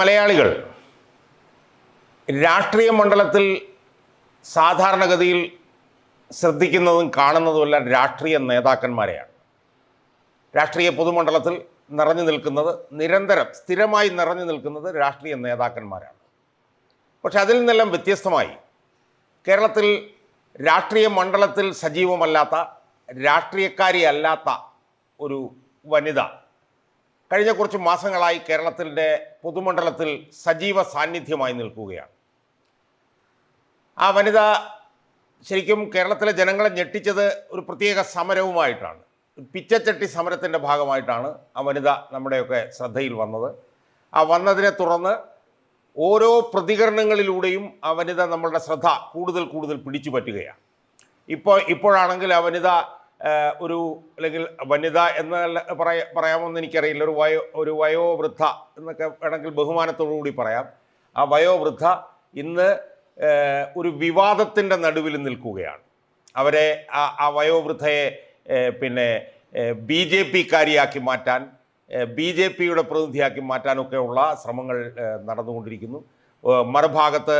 മലയാളികൾ രാഷ്ട്രീയ മണ്ഡലത്തിൽ സാധാരണഗതിയിൽ ശ്രദ്ധിക്കുന്നതും കാണുന്നതുമെല്ലാം രാഷ്ട്രീയ നേതാക്കന്മാരെയാണ്. രാഷ്ട്രീയ പൊതുമണ്ഡലത്തിൽ നിറഞ്ഞു നിൽക്കുന്നത് നിരന്തരം സ്ഥിരമായി നിറഞ്ഞു നിൽക്കുന്നത് രാഷ്ട്രീയ നേതാക്കന്മാരാണ്. പക്ഷെ അതിൽ നിന്നെല്ലാം വ്യത്യസ്തമായി കേരളത്തിൽ രാഷ്ട്രീയ മണ്ഡലത്തിൽ സജീവമല്ലാത്ത രാഷ്ട്രീയക്കാരി അല്ലാത്ത ഒരു വനിത കഴിഞ്ഞ കുറച്ച് മാസങ്ങളായി കേരളത്തിന്റെ പൊതുമണ്ഡലത്തിൽ സജീവ സാന്നിധ്യമായി നിൽക്കുകയാണ്. ആ വനിത ശരിക്കും കേരളത്തിലെ ജനങ്ങളെ ഞെട്ടിച്ചത് ഒരു പ്രത്യേക സമരവുമായിട്ടാണ്. പിച്ചച്ചട്ടി സമരത്തിന്റെ ഭാഗമായിട്ടാണ് ആ വനിത നമ്മുടെയൊക്കെ ശ്രദ്ധയിൽ വന്നത്. ആ വന്നതിനെ തുടർന്ന് ഓരോ പ്രതികരണങ്ങളിലൂടെയും ആ വനിത നമ്മളുടെ ശ്രദ്ധ കൂടുതൽ കൂടുതൽ പിടിച്ചു പറ്റുകയാണ് ഇപ്പോൾ ഇപ്പോഴാണെങ്കിൽ ആ വനിത ഒരു അല്ലെങ്കിൽ വനിത എന്ന പറയ പറയാമെന്ന് എനിക്കറിയില്ല. ഒരു വയോ ഒരു വയോവൃദ്ധ എന്നൊക്കെ വേണമെങ്കിൽ ബഹുമാനത്തോടു കൂടി പറയാം. ആ വയോവൃദ്ധ ഇന്ന് ഒരു വിവാദത്തിന്റെ നടുവിൽ നിൽക്കുകയാണ്. അവരെ ആ ആ വയോവൃദ്ധയെ പിന്നെ ബി ജെ പിക്കാരിയാക്കി മാറ്റാൻ ബി ജെ പിയുടെ പ്രതിനിധിയാക്കി മാറ്റാനൊക്കെയുള്ള ശ്രമങ്ങൾ നടന്നുകൊണ്ടിരിക്കുന്നു. മറുഭാഗത്ത്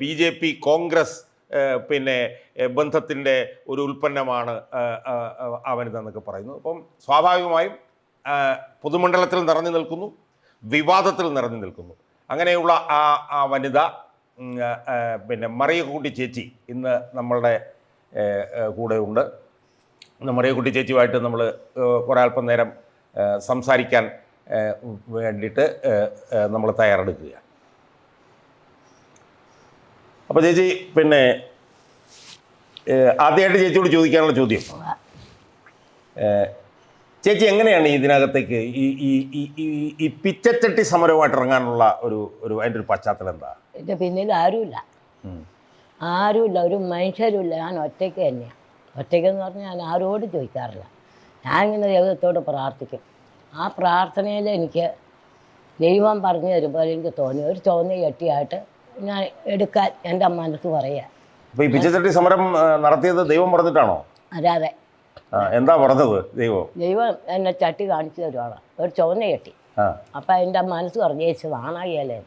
ബി ജെ പി കോൺഗ്രസ് പിന്നെ ബന്ധത്തിന്റെ ഒരു ഉൽപ്പന്നമാണ് ഏ, ഏ, ഏ, ആ വനിത എന്നൊക്കെ പറയുന്നു അപ്പം സ്വാഭാവികമായും പൊതുമണ്ഡലത്തിൽ നിറഞ്ഞു നിൽക്കുന്നു വിവാദത്തിൽ നിറഞ്ഞു നിൽക്കുന്നു. അങ്ങനെയുള്ള ആ ആ വനിത പിന്നെ മറിയക്കുട്ടി ചേച്ചി ഇന്ന് നമ്മളുടെ ഏ, ഏ, കൂടെ ഉണ്ട് ഇന്ന് മറിയക്കുട്ടി ചേച്ചിയുമായിട്ട് നമ്മൾ കുറേ അല്പം നേരം സംസാരിക്കാൻ വേണ്ടിയിട്ട് നമ്മൾ തയ്യാറെടുക്കുക അപ്പോൾ ചേച്ചി പിന്നെ ആദ്യമായിട്ട് ചേച്ചിയോട് ചോദിക്കാനുള്ള ചോദ്യം. ചേച്ചി എങ്ങനെയാണ് ഇതിനകത്തേക്ക് ഈ ഈ ഈ ഈ- ഈ പിച്ചച്ചട്ടി സമരവുമായിട്ട് ഇറങ്ങാനുള്ള ഒരു ഒരു അതിന്റെ ഒരു പശ്ചാത്തലം എന്താ? എന്റെ പിന്നിൽ ആരുമില്ല. ആരുമില്ല. ഒരു മനുഷ്യരുമില്ല. ഞാൻ ഒറ്റയ്ക്ക് തന്നെയാണ് ഒറ്റയ്ക്കെന്ന് പറഞ്ഞാൽ ഞാൻ ആരോടും ചോദിക്കാറില്ല. ഞാൻ ഇങ്ങനെ ദൈവത്തോട് പ്രാർത്ഥിക്കും. ആ പ്രാർത്ഥനയിൽ എനിക്ക് ദൈവം പറഞ്ഞു തരുമ്പോൾ എനിക്ക് തോന്നി. ഒരു ചോന്ന ചട്ടിയായിട്ട് ഞാൻ എടുക്കാൻ എന്റെ മനസ്സ് പറയാം. അപ്പോൾ ഈ പിച്ചച്ചട്ടി സമരം നടത്തിയത് ദൈവം പറഞ്ഞിട്ടാണോ? അല്ലാതെ ആ, എന്താ പറഞ്ഞത് ദൈവം? ദൈവം എന്നെ ചട്ടി കാണിച്ചു തരുവാണ്. ഒരു ചുവന്ന ചട്ടി. ആ. അപ്പം എന്റെ മനസ്സ് പറഞ്ഞു ചേച്ചി നാണാകിയല്ലേ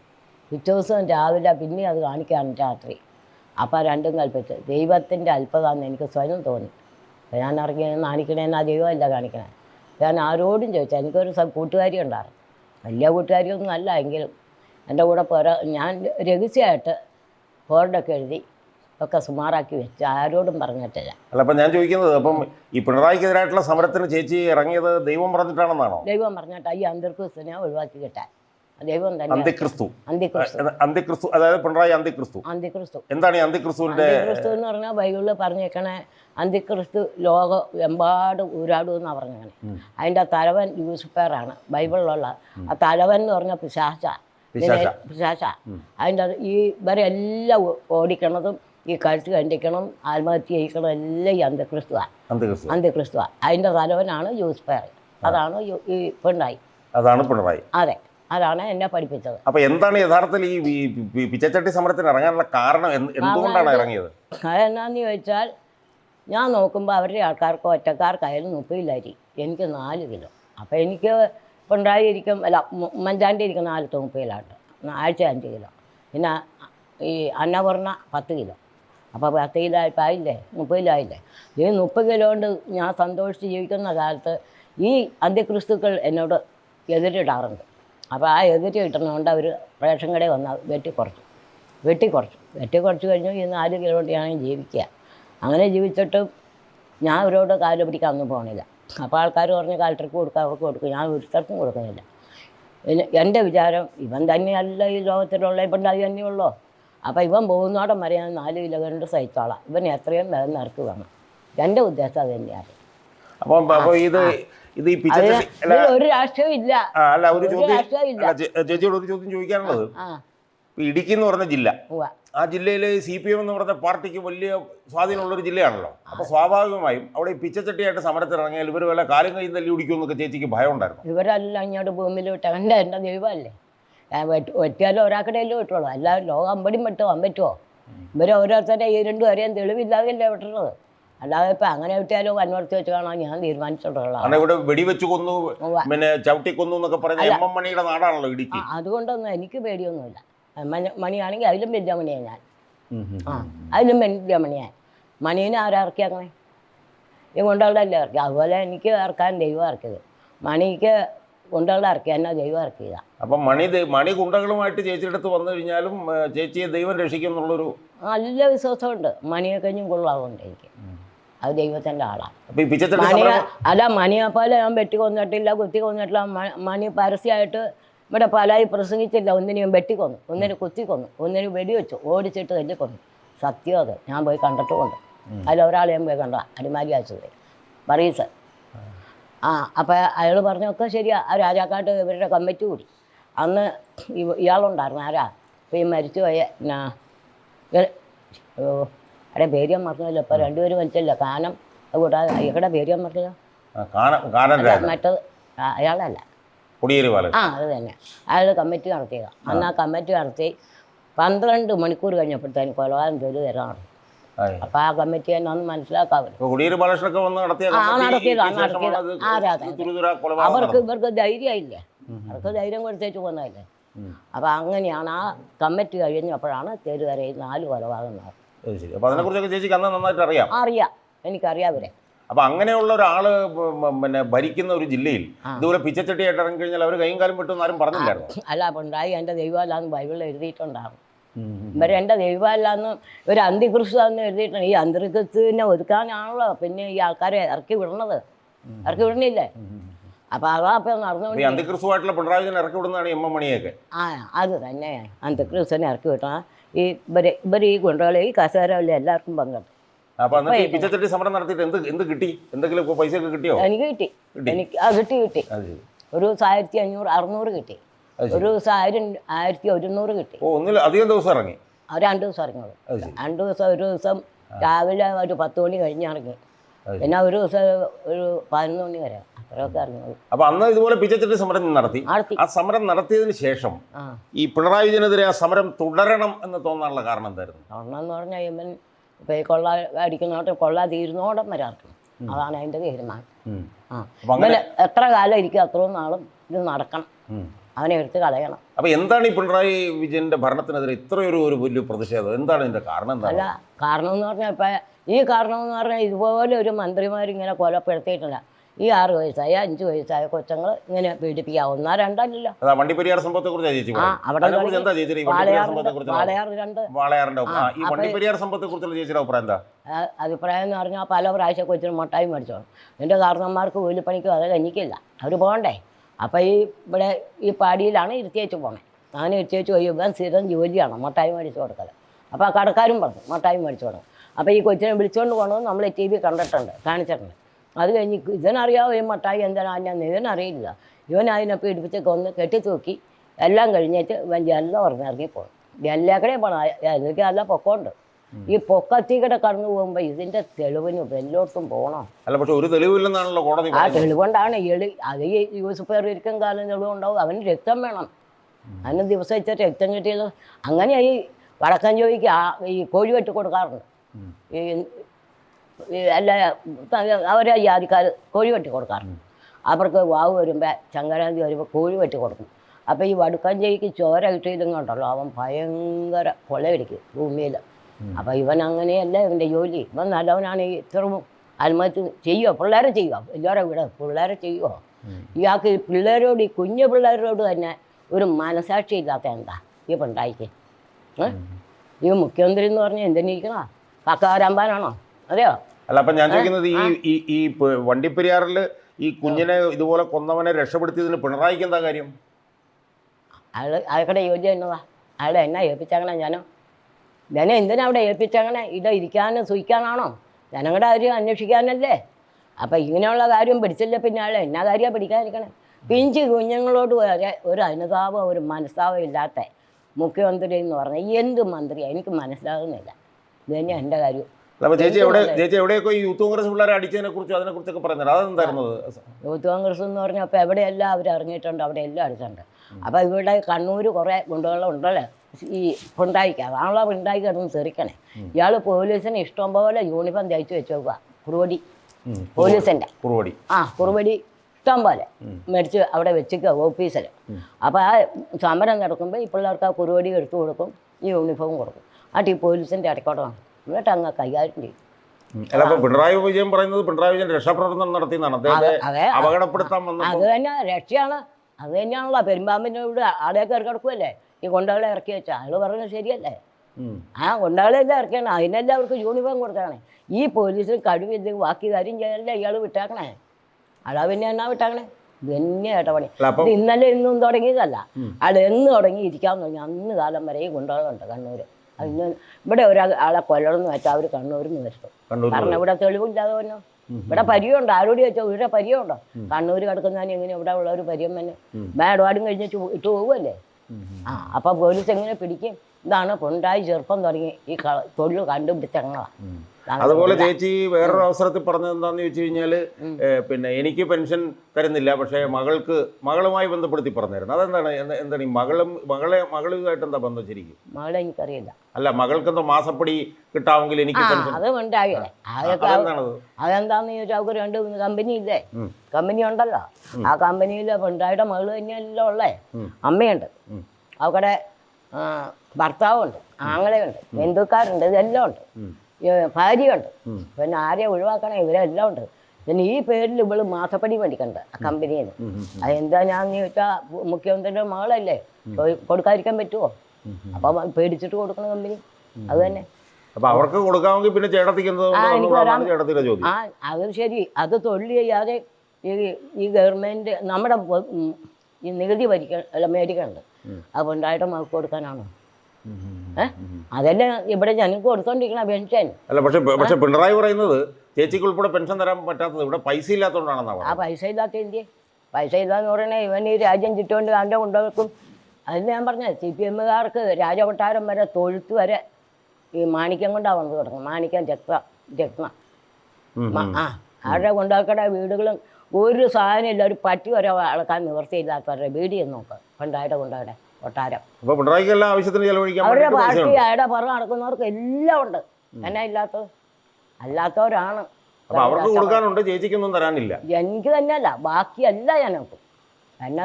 പിറ്റേ ദിവസം രാവിലെ പിന്നെ അത് കാണിക്കാണ് രാത്രി. അപ്പം രണ്ടും കൽപ്പിച്ച് ദൈവത്തിന്റെ അല്പതാന്ന് എനിക്ക് സ്വയം തോന്നി. അപ്പം ഞാൻ ഇറങ്ങി കാണിക്കണേന്ന് ആ ദൈവമല്ല കാണിക്കണേ? ഞാൻ ആരോടും ചോദിച്ചാൽ എനിക്കൊരു സ- കൂട്ടുകാരി ഉണ്ടായിരുന്നു വലിയ കൂട്ടുകാരിയൊന്നും അല്ല എങ്കിലും എന്റെ കൂടെ പോരാ. ഞാൻ രഹസ്യമായിട്ട് ബോർഡൊക്കെ എഴുതി ഒക്കെ സുമാറാക്കി വെച്ച് ആരോടും പറഞ്ഞിട്ടില്ല. അല്ല അപ്പം ഞാൻ ചോദിക്കുന്നത് അപ്പം ഈ പിണറായിക്കെതിരായിട്ടുള്ള സമരത്തിന് ചേച്ചി ഇറങ്ങിയത് ദൈവം പറഞ്ഞിട്ടാണെന്നാണോ? ദൈവം പറഞ്ഞിട്ട് ഈ അന്തർക്രിസ്തുവിനെ ഒഴിവാക്കി കിട്ടാൻ. ദൈവം തന്നെ അന്തിക്രിസ്തു അന്തിക്രിസ്തു അന്തിക്രിസ്തു അതായത് പിണറായി അന്തിക്രിസ്തു അന്തിക്രിസ്തു എന്താണ് ഈ അന്തിക്രിസ്തുവിന്റെ അന്തിക്രിസ്തു എന്ന് പറഞ്ഞാൽ ബൈബിളിൽ പറഞ്ഞേക്കണേ അന്തിക്രിസ്തു ലോകം എമ്പാട് ഊരാടും എന്നാണ് പറഞ്ഞേക്കണേ. അതിന്റെ തലവൻ യൂസുഫേറാണ്. ബൈബിളിലുള്ള ആ തലവൻ എന്ന് പറഞ്ഞാൽ പിശാച. പിശാച. അതിന്റെ അത് ഈ ഇവരെല്ലാം എല്ലാം ഓടിക്കണതും ഈ കഴുത്ത് കണ്ടിക്കണം ആത്മഹത്യ ചെയ്യിക്കണം എല്ലാം ഈ അന്ധക്രിസ്തുവാണ് അന്ത്യക്രിസ്തുവാണ് അതിന്റെ തലവനാണ് യൂസുഫേർ അതാണ് ഈ പെണ്ണായി. അതാണ് പിണറായി അതെ. അതാണ് എന്നെ പഠിപ്പിച്ചത്. അപ്പൊ എന്താണ് യഥാർത്ഥത്തിൽ ഈ പിച്ചച്ചട്ടി സമരത്തിന് ഇറങ്ങാനുള്ള കാരണം? എന്തുകൊണ്ടാണ് ഇറങ്ങിയത്? അതെന്നാന്ന് ചോദിച്ചാൽ ഞാൻ നോക്കുമ്പോൾ അവരുടെ ആൾക്കാർക്ക് ഒറ്റക്കാർക്കായാലും മുപ്പതിൽ എനിക്ക് നാല് കിലോ. അപ്പോൾ എനിക്ക് പിണറായി ഇരിക്കും അല്ല ഉമ്മ- ഉമ്മൻചാണ്ടി ഇരിക്കും നാലത്തെ മുപ്പതിലാണ്ട് ആഴ്ച അഞ്ച് കിലോ. പിന്നെ ഈ അന്നപൂർണ പത്ത് കിലോ. അപ്പോൾ പത്ത് കിലോ ആയപ്പോൾ ആയില്ലേ? മുപ്പതിലായില്ലേ ഈ മുപ്പത് കിലോ കൊണ്ട് ഞാൻ സന്തോഷിച്ച് ജീവിക്കുന്ന കാലത്ത് ഈ അന്ത്യക്രിസ്തുക്കൾ എന്നോട് എതിരിടാറുണ്ട്. അപ്പോൾ ആ എതിരി കിട്ടുന്നതുകൊണ്ട് അവർ റേഷൻ കടയിൽ വന്ന് വെട്ടിക്കുറച്ചു. വെട്ടിക്കുറച്ചു. വെട്ടിക്കുറച്ച് കഴിഞ്ഞു ഈ നാല് കിലോ കൊണ്ട് ഞാൻ ജീവിക്കുക. അങ്ങനെ ജീവിച്ചിട്ടും ഞാൻ അവരോട് കാൽ പിടിക്കാൻ ഒന്നും പോകണില്ല അപ്പോൾ ആൾക്കാർ പറഞ്ഞ് കാലട്ടർക്ക് കൊടുക്കുക അവർക്ക് കൊടുക്കും. ഞാൻ ഒരുത്തർക്കും കൊടുക്കുന്നില്ല. എന്റെ വിചാരം ഇവൻ തന്നെയല്ല ഈ ലോകത്തിലുള്ള ഇപ്പം അത് തന്നെയുള്ളോ. അപ്പോൾ ഇവൻ പോകുന്നോടം വരെ ഞാൻ നാല് കിലോ കൊണ്ട് സഹിച്ചോളാം. ഇവൻ എത്രയും വേഗം നിറക്ക് വേണം എന്റെ ഉദ്ദേശം അത് തന്നെയാണ്. അപ്പം ഇത് ഇത് ഈ ഒരു രാഷ്ട്രീയമില്ല ഇല്ല. അല്ല ഒരു ചോദ്യം ഒരു ചോദ്യം ചോദിക്കാനുള്ളത് ഇടുക്കി എന്ന് പറഞ്ഞ ജില്ല. ആ ജില്ലയിലെ സി പി എം എന്ന് പറഞ്ഞ പാർട്ടിക്ക് വലിയ സ്വാധീനമുള്ളൊരു ജില്ലയാണല്ലോ. അപ്പോൾ സ്വാഭാവികമായും അവിടെ പിച്ചച്ചട്ടിയായിട്ട് സമരത്തിൽ ഇറങ്ങിയാൽ ഇവർ വല്ല കാലം കൈയും തല്ലി കുടിക്കുമെന്നൊക്കെ ചേച്ചിക്ക് ഭയം ഉണ്ടായിരുന്നു ഇവരെല്ലാം അങ്ങോട്ട് ഭൂമിയിൽ വിട്ട എന്റെ എന്റെ ദൈവമല്ലേ ഒറ്റയാലും ഒരാൾക്കിടയിലും വിട്ടുള്ളൂ എല്ലാവരും ലോകം അമ്പടിയും വെട്ടുമോ പറ്റുമോ? ഇവർ ഓരോരുത്തരുടെ ഈ രണ്ടും അറിയാൻ തെളിവില്ലാതെയല്ലേ വിട്ടുള്ളത് അല്ലാതെ ഇപ്പൊ അങ്ങനെ വിട്ടാലോ കണ്ണുറച്ച് വെച്ച് കാണാൻ ഞാൻ തീരുമാനിച്ചിട്ടുള്ള ഇവിടെ വെടിവെച്ച് കൊന്നു പിന്നെ ചവിട്ടി കൊന്നു എന്നൊക്കെ പറഞ്ഞ എം എം മണിയുടെ നാടാണല്ലോ ഇടുക്കി. അതുകൊണ്ടൊന്നും എനിക്ക് പേടിയൊന്നുമില്ല. മണിയാണെങ്കിൽ അതിലും വലിയ മണിയാണ് ഞാൻ. ആ അതിലും വലിയ മണിയാണ് മണീനെ ആരാ അങ്ങനെ ഈ ഇറക്കി അതുപോലെ എനിക്ക് ഇറക്കാൻ ദൈവം ഇറക്കിയത്. മണിക്ക് കൊണ്ടുള്ള ഇറക്കി എന്നെ ദൈവം ഇറക്കിയതാണ് അപ്പം മണി മണി ഗുണ്ടകളുമായിട്ട് ചേച്ചിയുടെ അടുത്ത് വന്നു കഴിഞ്ഞാലും ചേച്ചിയെ ദൈവം രക്ഷിക്കും എന്നുള്ളൊരു നല്ല വിശ്വാസമുണ്ട്. മണിയെ കഴിഞ്ഞും കൊള്ളാവുണ്ട് എനിക്ക്. അത് ദൈവത്തിന്റെ ആളാണ് മണി അല്ല മണിയെ പോലെ ഞാൻ വെട്ടി കൊന്നിട്ടില്ല കുത്തി കൊന്നിട്ടില്ല. മണി പരസ്യമായിട്ട് ഇവിടെ പലായി പ്രസംഗിച്ചില്ല. ഒന്നിനെയും വെട്ടിക്കൊന്നു. ഒന്നിനെ കുത്തിക്കൊന്നു. ഒന്നിനെ വെടിവെച്ചു. ഓടിച്ചിട്ട് തല്ലിക്കൊന്നു. സത്യം അത്. ഞാൻ പോയി കണ്ടിട്ടുമുണ്ട് അതിൽ ഒരാളെ ഞാൻ പോയി കണ്ട അടിമാലി ആശുപത്രി. പറീസ് ആ അപ്പോൾ അയാൾ പറഞ്ഞൊക്കെ ശരിയാ. ആ രാജാക്കാട്ട് ഇവരുടെ കമ്മിറ്റി കൂടി. അന്ന് ഇയാളുണ്ടായിരുന്നു. ആരാ? ഇപ്പം ഈ മരിച്ചു പോയ അവിടെ പേര് ഞാൻ മറന്നില്ല ഇപ്പം രണ്ടുപേരും മരിച്ചല്ലോ. കാനം കൂടാതെ ഇവിടെ പേര് ഞാൻ മറന്നില്ല മറ്റത് അയാളല്ല. കൊടിയേരി ബാലൻ ആ അത് തന്നെ. അയാൾ കമ്മിറ്റി നടത്തിയതാണ് അന്ന് ആ കമ്മിറ്റി നടത്തി പന്ത്രണ്ട് മണിക്കൂർ കഴിഞ്ഞപ്പോഴത്തേനും കൊലപാതകം തൊഴിൽ തരാണ്. അപ്പൊ ആ കമ്മിറ്റി തന്നെ ഒന്ന് അവർക്ക് നടന്നത്. ഇവർക്ക് ധൈര്യമില്ലേ. അവർക്ക് ധൈര്യം കൊടുത്തേച്ച് പോകുന്നതല്ലേ അപ്പൊ അങ്ങനെയാണ് ആ കമ്മിറ്റി കഴിഞ്ഞപ്പോഴാണ് തെരുവരയിൽ നാല് കൊലപാതകം നടന്നത്. അറിയാം. എനിക്കറിയാം അവരെ അപ്പൊ അങ്ങനെയുള്ള ഒരാൾ പിന്നെ ഭരിക്കുന്ന ഒരു ജില്ലയിൽ. ഇതുപോലെ പിച്ചച്ചട്ടിയായിട്ട് ഇറങ്ങി കഴിഞ്ഞാൽ അവർ കൈയും കാലം വിട്ടൊന്നും ആരും പറഞ്ഞില്ലായിരുന്നു? അല്ല അപ്പോൾ ഉണ്ടായി. എന്റെ ദൈവമല്ലാന്ന് ബൈബിളിൽ എഴുതിയിട്ടുണ്ടാകും ഇവർ എന്റെ ദൈവമല്ലാന്ന് ഒരു അന്തികൃഷ്ണ എഴുതിയിട്ടുണ്ട്. ഈ അന്തരികൃത്തിനെ ഒതുക്കാനാണല്ലോ പിന്നെ ഈ ആൾക്കാരെ ഇറക്കി വിടണത്. ഇറക്കി വിടണില്ലേ? അപ്പോൾ അതാ അപ്പൊ നടന്നുകൊണ്ട് അന്തിക്രിസ്തുവായിട്ടുള്ള പിണറായി ഇറക്കി വിടുന്നതാണ് എം എം മണിയൊക്കെ. ആ അത് തന്നെ. അന്തിക്രിസ്തുവിനെ ഇറക്കി വിട്ടാ ഈ ഇവർ ഇവർ ഈ കൊണ്ടുകളി ഈ കസേരകളിൽ എല്ലാവർക്കും പങ്കെടുത്തു. അപ്പൊ എന്നിട്ട് ഈ പിച്ചച്ചട്ടി സമരം നടത്തിയിട്ട് എന്ത് എന്ത് കിട്ടി? എന്തെങ്കിലും പൈസ ഒക്കെ കിട്ടിയോ? എനിക്ക് കിട്ടി. എനിക്ക് ആ കിട്ടി കിട്ടി. അത് ശരി. ഒരു ആയിരത്തി അഞ്ഞൂറ് അറുന്നൂറ് കിട്ടി. അത് ഒരു ആയിരം ആയിരത്തി ഒരുന്നൂറ് കിട്ടി. ഓ ഒന്നില്ല അധികം ദിവസം ഇറങ്ങി? ആ രണ്ട് ദിവസം അത് ശരി. രണ്ട് ദിവസം ഒരു ദിവസം രാവിലെ ഒരു പത്ത് മണി കഴിഞ്ഞ് ഇറങ്ങി. അത് ശരി. പിന്നെ ഒരു ദിവസം ഒരു പതിനൊന്ന് മണി വരെ അത്രയൊക്കെ ഇറങ്ങിയത് അപ്പൊ അന്ന് ഇതുപോലെ പിച്ചച്ചട്ടി സമരം നടത്തി. ആ സമരം നടത്തിയതിന് ശേഷം ആ. ഈ പിണറായി വിജയനെതിരെ ആ സമരം തുടരണം എന്ന് തോന്നാനുള്ള കാരണം എന്തായിരുന്നു? സ്വർണം എന്ന് പറഞ്ഞാൽ ഇവൻ ഇപ്പോൾ ഈ കൊള്ള അടിക്കുന്നോട്ട് കൊള്ള തീരുന്നോടം വരെ ഇറക്കും അതാണ് അതിന്റെ തീരുമാനം. ആ. ഇവന് എത്ര കാലം ഇരിക്കും അത്രയും നാളും ഇത് നടക്കണം. അവനെ എടുത്ത് കളയണം. അപ്പൊ എന്താണ് ഈ പിണറായി വിജയന്റെ ഭരണത്തിനെതിരെ ഇത്രയൊരു ഒരു വലിയ പ്രതിഷേധം? എന്താണ് ഇതിന്റെ കാരണം? അല്ല കാരണം എന്ന് പറഞ്ഞാൽ ഇപ്പം ഈ കാരണം എന്ന് പറഞ്ഞാൽ ഇതുപോലെ ഒരു മന്ത്രിമാരിങ്ങനെ കൊലപ്പെടുത്തിയിട്ടില്ല. ഈ ആറ് വയസ്സായ അഞ്ച് വയസ്സായ കൊച്ചങ്ങൾ ഇങ്ങനെ പീഡിപ്പിക്കുക ഒന്നാ രണ്ടല്ലല്ലോ. അതാ വണ്ടിപ്പെരിയാർ സംഭവത്തെ കുറിച്ച് ചേച്ചി ആ അവിടെ അതിനെക്കുറിച്ച് എന്താ ചേച്ചി വാളയാർ രണ്ട്. വാളയാറിന്റെ ആ, ഈ അപ്പൊ- വണ്ടിപ്പെരിയാർ സംഭവത്തെ കുറിച്ചുള്ള ചേച്ചിയുടെ അഭിപ്രായം എന്താ? ആ, അഭിപ്രായം എന്ന് പറഞ്ഞാൽ പല പ്രാവശ്യം കൊച്ചിന് മുട്ടായി മേടിച്ചോളും. എന്റെ കാരണന്മാർക്ക് കൂലിപ്പണിക്കും അത് കഞ്ഞിക്കില്ല അവർ പോകണ്ടേ? അപ്പോൾ ഈ ഇവിടെ ഈ പാടിയിലാണ് ഇരുത്തിയേച്ച് പോണേ. അങ്ങനെ ഇരുത്തിയേച്ച് കഴിയുമ്പോൾ സ്ഥിരം ജോലിയാണ് മുട്ടായി മേടിച്ച് കൊടുക്കൽ അപ്പോൾ ആ കടക്കാരും പറഞ്ഞു മുട്ടായി മേടിച്ച് കൊടുക്കും. അപ്പോൾ ഈ കൊച്ചിനെ വിളിച്ചുകൊണ്ട് പോകണമെന്ന് നമ്മൾ ടി വി കണ്ടിട്ടുണ്ട് കാണിച്ചിട്ടുണ്ട്. അത് കഴിഞ്ഞ് ഇതിനറിയാവോ ഈ മുട്ടായി എന്തിനാന്ന് ഇതിനറിയില്ല ഇവൻ അതിനെ പീഡിപ്പിച്ച് കൊന്ന് കെട്ടി തൂക്കി എല്ലാം കഴിഞ്ഞിട്ട് ഇവൻ ജല്ല പറഞ്ഞിറങ്ങി പോകും ജല്ലേക്കടെ പോകണം എനിക്ക് നല്ല പൊക്കമുണ്ട്. ഈ പൊക്കത്തിക്കടെ കടന്നു പോകുമ്പോൾ ഇതിന്റെ തെളിവിന് വെല്ലോട്ടും പോകണം അല്ല പക്ഷെ ഒരു തെളിവില്ലെന്നാണല്ലോ കോടതി ആ. തെളിവുകൊണ്ടാണ് എളി അത് ഈ യൂസഫ് ഇരിക്കും കാലം തെളിവുണ്ടാവും. അവന് രക്തം വേണം. അതിന് ദിവസം വെച്ച രക്തം കിട്ടിയത് അങ്ങനെ ഈ വടക്കൻ ജോലിക്ക് ആ ഈ കോഴി വെട്ടി കൊടുക്കാറുണ്ട്. ഈ എല്ലാ അവരെ ജാതിക്കാർ കോഴി വെട്ടി കൊടുക്കാറുണ്ട്. അവർക്ക് വാവ് വരുമ്പോൾ ചങ്കരാന്തി വരുമ്പോൾ കോഴി വെട്ടി കൊടുക്കും. അപ്പോൾ ഈ വടുക്കഞ്ചേരിക്ക് ചോര കിട്ടിയതും കണ്ടല്ലോ അവൻ ഭയങ്കര കൊലയടിക്കും ഭൂമിയിൽ അപ്പോൾ ഇവൻ അങ്ങനെയല്ല ഇവന്റെ ജോലി. ഇവൻ നല്ലവനാണ് ഈ ഇത്രയും ആത്മഹത്യ ചെയ്യുമോ പിള്ളേരെ ചെയ്യുമോ എല്ലാവരും ഇവിടെ പിള്ളേരെ ചെയ്യുമോ ഇയാൾക്ക് ഈ പിള്ളേരോട് ഈ കുഞ്ഞു പിള്ളേരോട് തന്നെ ഒരു മനസാക്ഷി ഇല്ലാത്ത എന്താ ഈ പിണ്ടായിക്ക്? ഈ മുഖ്യമന്ത്രി എന്ന് പറഞ്ഞാൽ എന്തിനിരിക്കണോ കക്കാരമ്പാനാണോ അതെയോ? അല്ല അപ്പൊ ഞാൻ ചോദിക്കുന്നത് ഈ ഈ ഈ വണ്ടിപ്പെരിയാറിൽ ഈ കുഞ്ഞിനെ ഇതുപോലെ കൊന്നവനെ രക്ഷപ്പെടുത്തിയതിന് പിണറായിക്ക് എന്താ കാര്യം? അയാൾ അയാളുടെ ജോലി എന്നതാ? അയാൾ എന്നാ ഏൽപ്പിച്ചങ്ങനെ ഞാനോ. ഞാൻ എന്തിനാ അവിടെ ഏൽപ്പിച്ചങ്ങനെ ഇത് ഇരിക്കാനും സൂയിക്കാനാണോ ജനങ്ങളുടെ കാര്യം അന്വേഷിക്കാനല്ലേ? അപ്പം ഇങ്ങനെയുള്ള കാര്യം പിടിച്ചില്ല പിന്നെ അയാൾ എന്നാ കാര്യമാണ് പിടിക്കാതിരിക്കണേ? പിഞ്ച് കുഞ്ഞുങ്ങളോട് വരെ ഒരു അനുതാപം ഒരു മനസ്താപം ഇല്ലാത്ത മുഖ്യമന്ത്രി എന്ന് പറഞ്ഞാൽ എന്ത് മന്ത്രിയാണ് എനിക്ക് മനസ്സിലാകുന്നില്ല. ഇത് തന്നെയാണ് എന്റെ കാര്യം. അല്ല അപ്പൊ ചേച്ചി എവിടെ ചേച്ചി എവിടെയൊക്കെ ഈ യൂത്ത് കോൺഗ്രസ് പിള്ളേരെ അടിച്ചതിനെ കുറിച്ചും അതിനെ കുറിച്ചൊക്കെ പറയുന്നത് അതെന്തായിരുന്നു അത്? യൂത്ത് കോൺഗ്രസ് എന്ന് പറഞ്ഞാൽ അപ്പോൾ എവിടെയെല്ലാം അവർ ഇറങ്ങിയിട്ടുണ്ട് അവിടെ എല്ലാം അടിച്ചിട്ടുണ്ട്. അപ്പോൾ ഇവിടെ കണ്ണൂർ കുറേ ഗുണ്ടകളുണ്ടല്ലോ ഈ പിണ്ടായിക്ക് ആളെ പിണ്ടായി കിടന്ന് തെറിക്കണേ. ഇയാൾ പോലീസിന് ഇഷ്ടം പോലെ യൂണിഫോം തയ്ച്ചു വെച്ചോക്കുക കുറുവടി. പോലീസിന്റെ. പോലീസിന്റെ കുറുവടി. ആ കുറുവടി ഇഷ്ടം പോലെ മേടിച്ച് അവിടെ വെച്ചിക്കുക ഓഫീസിൽ അപ്പോൾ ആ സമരം നടക്കുമ്പോൾ ഈ പിള്ളേർക്ക് ആ കുറുവടി എടുത്തു കൊടുക്കും ഈ യൂണിഫോം കൊടുക്കും. ആ ടീ പോലീസിന്റെ ഇടയ്ക്കോട്ടാണ് എന്നിട്ട് അങ്ങ് കൈകാര്യം ചെയ്യും. അല്ല അപ്പൊ പിണറായി വിജയൻ പറയുന്നത് പിണറായി വിജയൻ രക്ഷാപ്രവർത്തനം നടത്തിയെന്നാണ്. അദ്ദേഹത്തെ അതെ അപകടപ്പെടുത്താൻ അത് വന്നപ്പോൾ തന്നെ രക്ഷയാണ്. അത് തന്നെയാണല്ലോ. പെരുമ്പാമ്പിന്റെ ഇവിടെ ആടെ കയറി കിടക്കുമല്ലേ ഈ കൊണ്ടാളെ ഇറക്കി വെച്ച. അയാൾ പറഞ്ഞത് ശരിയല്ലേ. ആ കൊണ്ടാളെല്ലാം ഇറക്കിയാണ്. അതിനെല്ലാം അവർക്ക് യൂണിഫോം കൊടുക്കണേ ഈ പോലീസിന് കഴിവില്ല ബാക്കി കാര്യം ചെയ്യാനല്ലേ ഇയാൾ വിട്ടാക്കണേ? അയാൾ പിന്നെ എന്നാ വിട്ടാക്കണേ? ഇത് തന്നെ പണി. ഇത് ഇന്നലെ ഇന്നും തുടങ്ങിയതല്ല. അയാൾ എന്ന് തുടങ്ങി ഇരിക്കാൻ തുടങ്ങി അന്ന് കാലം വരെ ഈ കൊണ്ടാളുണ്ട് കണ്ണൂർ അതിന് ഇവിടെ ഒരാൾ ആളെ കൊല്ലണമെന്ന് വെച്ചാൽ അവർ വരുത്തും കണ്ണൂർ കാരണം ഇവിടെ തെളിവില്ലാതെ തന്നെ ഇവിടെ പരിചയമുണ്ട് ആരോട് ചോദിച്ചാൽ ഇവിടെ പരിചയമുണ്ടോ കണ്ണൂർ കിടക്കുന്നതിന് എങ്ങനെ ഇവിടെ ഉള്ള ഒരു പരിയം തന്നെ മേടപാടും കഴിഞ്ഞ് ഇട്ട് പോകുമല്ലേ ആ അപ്പം പോലീസ് എങ്ങനെ പിടിക്കും? ഇതാണ് കൊണ്ടായി ചെറുപ്പം തുടങ്ങി ഈ തൊഴിൽ കണ്ടുപിടിച്ചങ്ങളാണ് അതുപോലെ ചേച്ചി വേറൊരു അവസരത്തിൽ പറഞ്ഞത് എന്താണെന്ന് ചോദിച്ചു കഴിഞ്ഞാൽ ഏ, പിന്നെ എനിക്ക് പെൻഷൻ തരുന്നില്ല പക്ഷേ മകൾക്ക് മകളുമായി ബന്ധപ്പെടുത്തി പറഞ്ഞായിരുന്നു. അതെന്താണ് എന്ത- എന്താണ് ഈ മകളും മകളെ മകളുമായിട്ട് എന്താ ബന്ധം ശരിക്കും? മകളെ എനിക്കറിയില്ല. അല്ല മകൾക്ക് എന്തോ മാസപ്പടി കിട്ടാമെങ്കിൽ എനിക്ക് അത് അതെന്താണത് അതെന്താന്ന് ചോദിച്ചാൽ അവർക്ക് രണ്ട് കമ്പനി ഇല്ലേ. കമ്പനി ഉണ്ടല്ലോ. ആ കമ്പനിയിൽ പെണ്ടായുടെ മകൾ തന്നെയല്ലോ ഉള്ളേ. അമ്മയുണ്ട്. അവക്കടെ ഭർത്താവുണ്ട് ആങ്ങളയുണ്ട് ബന്ധുക്കാരുണ്ട് ഇതെല്ലാം ഉണ്ട് ഭാര്യയുണ്ട്. പിന്നെ ആരെ ഒഴിവാക്കണേ ഇവരെല്ലാം ഉണ്ട് പിന്നെ ഈ പേരിൽ ഇവൾ മാസപ്പടി മേടിക്കണ്ട ആ കമ്പനിയിൽ. നിന്ന് ഉം, ഉം, അതെന്താ ഞാൻ ചോദിച്ചാൽ മുഖ്യമന്ത്രിയുടെ മകളല്ലേ? കൊടുക്കാതിരിക്കാൻ പറ്റുമോ അപ്പം പേടിച്ചിട്ട് കൊടുക്കണ കമ്പനി. അത് തന്നെ. അപ്പൊ അവർക്ക് കൊടുക്കാമെങ്കിൽ പിന്നെ ചേട്ടത്തിക്ക് എന്തോ ആ, അത് ശരി. അത് തൊഴിൽ ചെയ്യാതെ ഈ ഈ ഗവൺമെന്റ് നമ്മുടെ ഈ നികുതി ഭരിക്ക അല്ല അത് ഉണ്ടായിട്ട് നമുക്ക് കൊടുക്കാനാണോ? അതല്ല ഇവിടെ ഞങ്ങൾക്ക് കൊടുത്തോണ്ടിരിക്കണ പെൻഷൻ. അല്ല പക്ഷെ പക്ഷെ പിണറായി പറയുന്നത് ചേച്ചിക്ക് ഉൾപ്പെടെ പെൻഷൻ തരാൻ പറ്റാത്തത് ഇവിടെ പൈസ ഇല്ലാത്തതുകൊണ്ടാണെന്നാണ് ആ പൈസ ഇല്ലാത്ത ഇന്ത്യ പൈസ ഇല്ലാന്ന് പറയണേ ഇവൻ ഈ രാജ്യം ചുറ്റുകൊണ്ട് അവന്റെ കൊണ്ടുവെക്കും അതിന് ഞാൻ പറഞ്ഞത് സി പി എമ്മുകാർക്ക് രാജകൊട്ടാരം വരെ തൊഴുത്ത് വരെ ഈ മാണിക്യം കൊണ്ടാണ് വന്നത് കിടക്കുന്നത്. മാണിക്യം രക്ത ജക്ത ആ ആരുടെ കൊണ്ടാക്കട വീടുകളും ഒരു സാധനം ഇല്ല ഒരു പട്ടി വരെ അളക്കാൻ നിവർത്തിയില്ലാത്തവരുടെ ചെന്ന് നോക്ക്. കൊണ്ടായുടെ കൊണ്ടവിടെ കൊട്ടാരം. അവരുടെ പാർട്ടി അയാളുടെ പുറം നടക്കുന്നവർക്ക് എല്ലാം ഉണ്ട്. എന്നാ ഇല്ലാത്തത് അല്ലാത്തവരാണ്. അവർക്ക് കൊടുക്കാനുണ്ട് ചേച്ചിക്കൊന്നും തരാനില്ല. എനിക്ക് തന്നെയല്ല ബാക്കിയല്ല ഞാൻ നോക്കും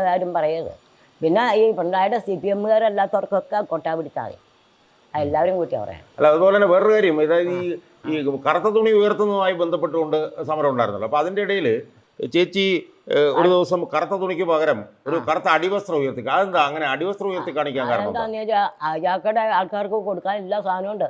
കാര്യം പറയരുത്. പിന്നെ ഈ പിണറായിയുടെ സി പി എമ്മുകാരല്ലാത്തവർക്കൊക്കെ കൊട്ടാ പിടിച്ചാൽ മതി. എല്ലാവരും കൂട്ടി പറയാം അല്ല അതുപോലെ തന്നെ വേറൊരു കാര്യം. അതായത് ഈ ഈ കറുത്ത തുണി ഉയർത്തുന്നതുമായി ബന്ധപ്പെട്ടുകൊണ്ട് സമരം ഉണ്ടായിരുന്നല്ലോ. അപ്പോൾ അതിന്റെ ഇടയിൽ ചേച്ചി ഒരു ദിവസം കറുത്ത തുണിക്ക് പകരം ഒരു കറുത്ത അടിവസ്ത്രം ഉയർത്തി അതെന്താ? അങ്ങനെ അടിവസ്ത്രം ഉയർത്തി കാണിക്കാൻ കാരണം അയാൾക്കടെ ആൾക്കാർക്ക് കൊടുക്കാൻ എല്ലാ സാധനവും ഉണ്ട്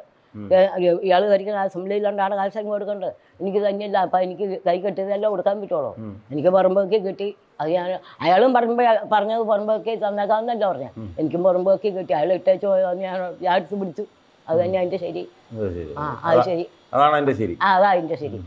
ഇയാൾ ധരിക്കുന്ന അസംബ്ലിയിലുണ്ടാണ് കാശം കൊടുക്കേണ്ടത്. എനിക്ക് തന്നെയല്ല അപ്പം എനിക്ക് കൈ കെട്ടിയതെല്ലാം കൊടുക്കാൻ പറ്റുള്ളൂ. എനിക്ക് പറമ്പൊക്കെ കിട്ടി. അത് ഞാൻ അയാളും പറമ്പ് പറഞ്ഞത് പറമ്പൊക്കെ തന്നേക്കാന്നല്ല പറഞ്ഞ. എനിക്കും പറമ്പൊക്കെ കിട്ടി. അയാൾ ഇട്ടേച്ച് പോയെന്ന് ഞാൻ ഞാൻ പിടിച്ചു അത് തന്നെ അതിന്റെ ശരി. ആ അത് ശരി. അതാണ് അതിന്റെ ശരി. ആ അതാ ശരി.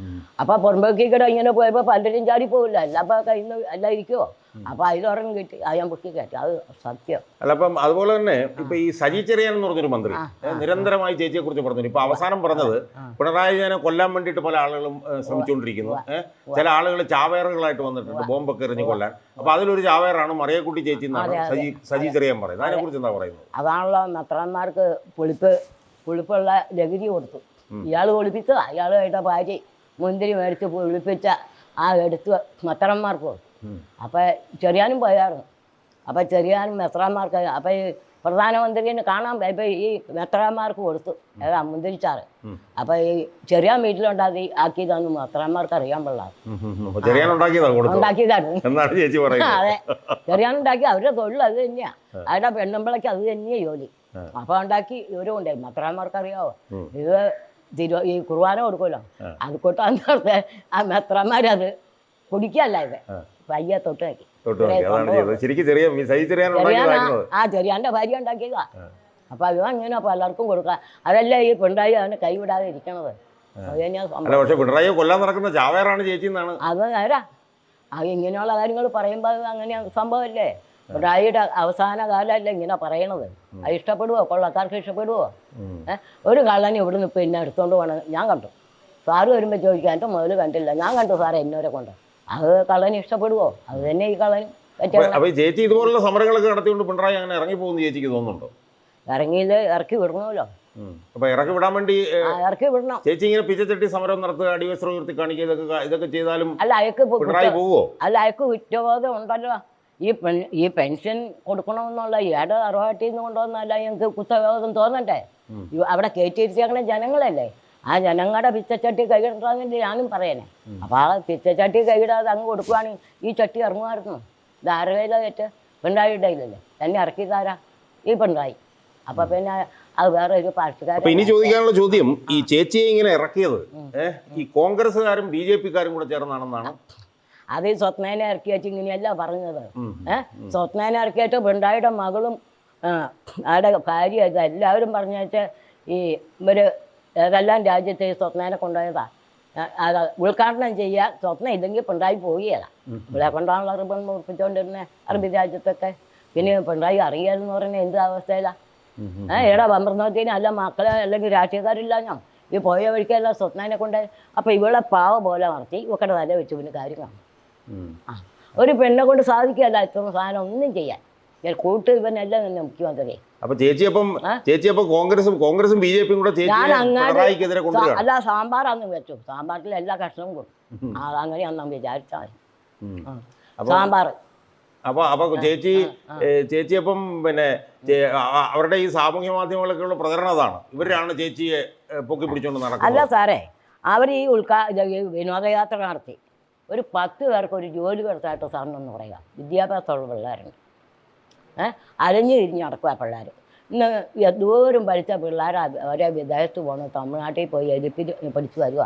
അപ്പോൾ പുറമ്പോക്കി കൂടെ ഇങ്ങനെ പോയപ്പോ പലരും ചാടി പോകില്ല എല്ലാം അപ്പോൾ കയ്യിൽ നിന്ന് അല്ല ഇരിക്കുവോ? അപ്പോൾ അതിലൊരെണ്ണം കിട്ടി അത് ഞാൻ പൊക്കി കയറ്റി. അത് സത്യം. അല്ല അപ്പം അതുപോലെ തന്നെ ഇപ്പൊ ഈ സജി ചെറിയാൻ എന്ന് പറഞ്ഞൊരു മന്ത്രി നിരന്തരമായി ചേച്ചിയെ കുറിച്ച് പറഞ്ഞു ഇപ്പൊ അവസാനം പറഞ്ഞത് പിണറായി വിജയനെ കൊല്ലാൻ വേണ്ടിയിട്ട് പല ആളുകളും ശ്രമിച്ചുകൊണ്ടിരിക്കുന്നു. ചില ആളുകൾ ചാവേറുകളായിട്ട് വന്നിട്ടുണ്ട് ബോംബൊക്കെ എറിഞ്ഞ് കൊല്ലാൻ. അപ്പൊ അതിലൊരു ചാവേറാണ് മറിയക്കുട്ടി ചേച്ചി എന്നാണ് സജി സജി ചെറിയാൻ പറയുന്നത്. അതിനെ കുറിച്ച് എന്താ പറയുന്നത്? അതാണല്ലോ നത്രന്മാർക്ക് പുളിപ്പ് പുളിപ്പുള്ള ലഹരി കൊടുത്തു. ഇയാൾ ഒളിപ്പിച്ചതാ. ഇയാളുമായിട്ട് ഭാര്യ മുന്തിരി മേടിച്ച് ഒളിപ്പിച്ച ആ എടുത്ത് മെത്രാന്മാർക്ക് കൊടുത്തു. ഉം. അപ്പോൾ ചെറിയാനും പോയായിരുന്നു. അപ്പോൾ ചെറിയാനും മെത്രാന്മാർക്ക് അപ്പോൾ ഈ പ്രധാനമന്ത്രിനെ കാണാൻ ഇപ്പോൾ ഈ മെത്രാന്മാർക്ക് കൊടുത്തു. ഏതാ മുന്തിരിച്ചാറ് ഉം. അപ്പോൾ ഈ ചെറിയാൻ വീട്ടിലുണ്ടാക്കി ആക്കിയതാന്ന് മെത്രാന്മാർക്ക് അറിയാൻ പാടില്ല. അപ്പൊ ഉണ്ടാക്കിയതാണ്. അതെ. ചെറിയാനുണ്ടാക്കി അവരുടെ തൊഴിൽ അത് തന്നെയാണ് അവരുടെ പെണ്ണുമ്പിളയ്ക്ക് അത് തന്നെയാണ് ജോലി. അപ്പോൾ ഉണ്ടാക്കി ഇവരും ഉണ്ടായി മെത്രാന്മാർക്ക് അറിയാവോ ഇത് തിരു ഈ കുർബാന കൊടുക്കുമല്ലോ? അത് കൊട്ടാന്ന് ആ. മെത്രാന്മാരത് കുടിക്കല്ല ഇത് വയ്യ തൊട്ടാക്കി ആ ചെറിയാന്റെ ഭാര്യ ഉണ്ടാക്കിയതാ. അപ്പോൾ അത് അങ്ങനെ പലർക്കും കൊടുക്കാം. അതല്ല ഈ പിണറായി അവനെ കൈവിടാതെ ഇരിക്കണത്? പക്ഷെ പിണറായിയെ കൊല്ലാൻ നടക്കുന്ന ചാവേറാണ് ചേച്ചി എന്നാണ്. അത് നേരാ. അത് ഇങ്ങനെയുള്ള കാര്യങ്ങൾ പറയുമ്പോൾ അത് അങ്ങനെ സംഭവമല്ലേ പിണറായിയുടെ അവസാന കാലമല്ല ഇങ്ങനെ പറയണത്. അത് ഇഷ്ടപ്പെടുവോ? കൊള്ളക്കാർക്ക് ഇഷ്ടപ്പെടുവോ? ഒരു കള്ളനെ ഇവിടുന്ന് പിന്നെ എടുത്തോണ്ട് പോകണം ഞാൻ കണ്ടു. സാറ് വരുമ്പോൾ ചോദിക്കാൻ എന്റെ മുതൽ കണ്ടില്ല. ഞാൻ കണ്ടു സാറേ എന്നവരെ കൊണ്ട്. അത് കള്ളന് ഇഷ്ടപ്പെടുവോ? അത് തന്നെ ഈ കള്ളന് പറ്റിയ അപ്പൊ- ചേച്ചി ഇതുപോലുള്ള സമരങ്ങളൊക്കെ നടത്തിക്കൊണ്ട് പിണറായി അങ്ങനെ ഇറങ്ങി പോകുന്ന ചേച്ചിക്ക് തോന്നുന്നുണ്ടോ? ഇറങ്ങിയിൽ ഇറക്കി വിടണമല്ലോ. അപ്പൊ ഇറക്കി വിടാൻ വേണ്ടി ഇറക്കി വിടണം. ചേച്ചി ഇങ്ങനെ പിച്ചച്ചട്ടി സമരം നടത്തുക അടിവസ്ത്രം ഉയർത്തി കാണിക്കുക ഇതൊക്കെ ഇതൊക്കെ ചെയ്താലും അല്ല അയക്ക് പിണറായി പോവോ? അല്ല അയക്ക് കുറ്റബോധം ഉണ്ടല്ലോ. ഈ പെൻ ഈ പെൻഷൻ കൊടുക്കണമെന്നുള്ള ഏടെ അറുപട്ടിൽ നിന്ന് കൊണ്ടുവന്നല്ല ഞങ്ങൾക്ക് കുത്തവേദം തോന്നണ്ടേ? അവിടെ അങ്ങനെ ജനങ്ങളല്ലേ? ആ ജനങ്ങളുടെ പിച്ചച്ചട്ടി കൈയിടാന്നില്ല ഞാനും പറയണേ. അപ്പോൾ ആ പിച്ചച്ചട്ടി കൈയിടാതെ അങ്ങ് കൊടുക്കുവാണെങ്കിൽ ഈ ചട്ടി ഇറങ്ങുമായിരുന്നു. ഇത് ആരുടെയിലോ ഏറ്റ് പിണറായിയുടെ കയ്യിലല്ലേ? തന്നെ ഇറക്കി താരാ ഈ പിണറായി അപ്പോൾ പിന്നെ അത് വേറെ ഒരു പാർട്ടിക്കാരൻ ഇനി ചോദിക്കാനുള്ള ചോദ്യം ഈ ചേച്ചിയെ ഇങ്ങനെ ഇറക്കിയത് ഈ കോൺഗ്രസ്സുകാരും ബി ജെ പിക്കാരും കൂടെ ചേർന്നാണെന്നാണ് അത് സ്വപ്നേനെ ഇറക്കിയാച്ച് ഇങ്ങനെയല്ല പറഞ്ഞത്. ഏഹ് ഏ? സ്വപ്നേനെ ഇറക്കിയിട്ട് പിണറായിയുടെ മകളും ആടെ ഭാര്യ ഇത് എല്ലാവരും പറഞ്ഞാച്ച ഈ ഇവർ ഏതെല്ലാം രാജ്യത്തെ സ്വപ്നേനെ കൊണ്ടുപോയതാ. അത് ഉദ്ഘാടനം ചെയ്യുക സ്വപ്നം ഇല്ലെങ്കിൽ പിണറായി പോവുകയില്ല ഇവിടെ കൊണ്ടാണല്ലോ റിബൺ മുറിപ്പിച്ചുകൊണ്ടിരുന്നത് അറബി രാജ്യത്തൊക്കെ. പിന്നെ പിണറായി അറിയാമെന്ന് പറഞ്ഞാൽ എന്ത് അവസ്ഥയിലാണ് ഏഹ് ഇവിടെ പമ്പർന്നോത്തിന് അല്ല മക്കളെ അല്ലെങ്കിൽ രാഷ്ട്രീയക്കാരില്ല ഞാൻ. ഈ പോയ വഴിക്കല്ല സ്വപ്നനെ കൊണ്ട് അപ്പോൾ ഇവളെ പാവ പോലെ നടത്തി ഇവക്കടെ തല വെച്ച് പിന്നെ കാര്യം കാണും ഒരു പെണ്ണെ കൊണ്ട് സാധിക്കുകയല്ല ഇത്ര സാധനം ഒന്നും ചെയ്യാൻ. ഞാൻ കൂട്ട് ഇവനല്ല നിന്നെ മുഖ്യമന്ത്രി അപ്പൊ ചേച്ചിയപ്പം ചേച്ചിയപ്പം കോൺഗ്രസും കോൺഗ്രസും ബി ജെ പിയും കൂടെ ഞാൻ സാമ്പാർ അങ്ങാടി അല്ല സാമ്പാറാന്ന് വെച്ചു സാമ്പാറിൽ എല്ലാ കഷ്ണവും കൊടുക്കും. അങ്ങനെ അന്നും വിചാരിച്ചാൽ. സാമ്പാർ അപ്പൊ അപ്പൊ ചേച്ചി ചേച്ചിയപ്പം പിന്നെ അവരുടെ ഈ സാമൂഹ്യ മാധ്യമങ്ങളൊക്കെയുള്ള പ്രചരണം അതാണ്. ഇവരാണ് ചേച്ചിയെ പൊക്കി പിടിച്ചോണ്ട് അല്ല സാറേ അവർ ഈ ഉൾക്കാ വിനോദയാത്ര നടത്തി. ഒരു പത്ത് പേർക്ക് ഒരു ജോലി കൊടുത്തായിട്ട് സാറിനൊന്ന് പറയുക. വിദ്യാഭ്യാസമുള്ള പിള്ളേരുണ്ട്. ഏഹ് അലഞ്ഞു തിരിഞ്ഞ് നടക്കുക പിള്ളേർ ഇന്ന് എന്തോരം പഠിച്ച പിള്ളേർ അവരെ വിദേശത്ത് പോകണം തമിഴ്നാട്ടിൽ പോയി എഴുപ്പി പഠിച്ചു വരിക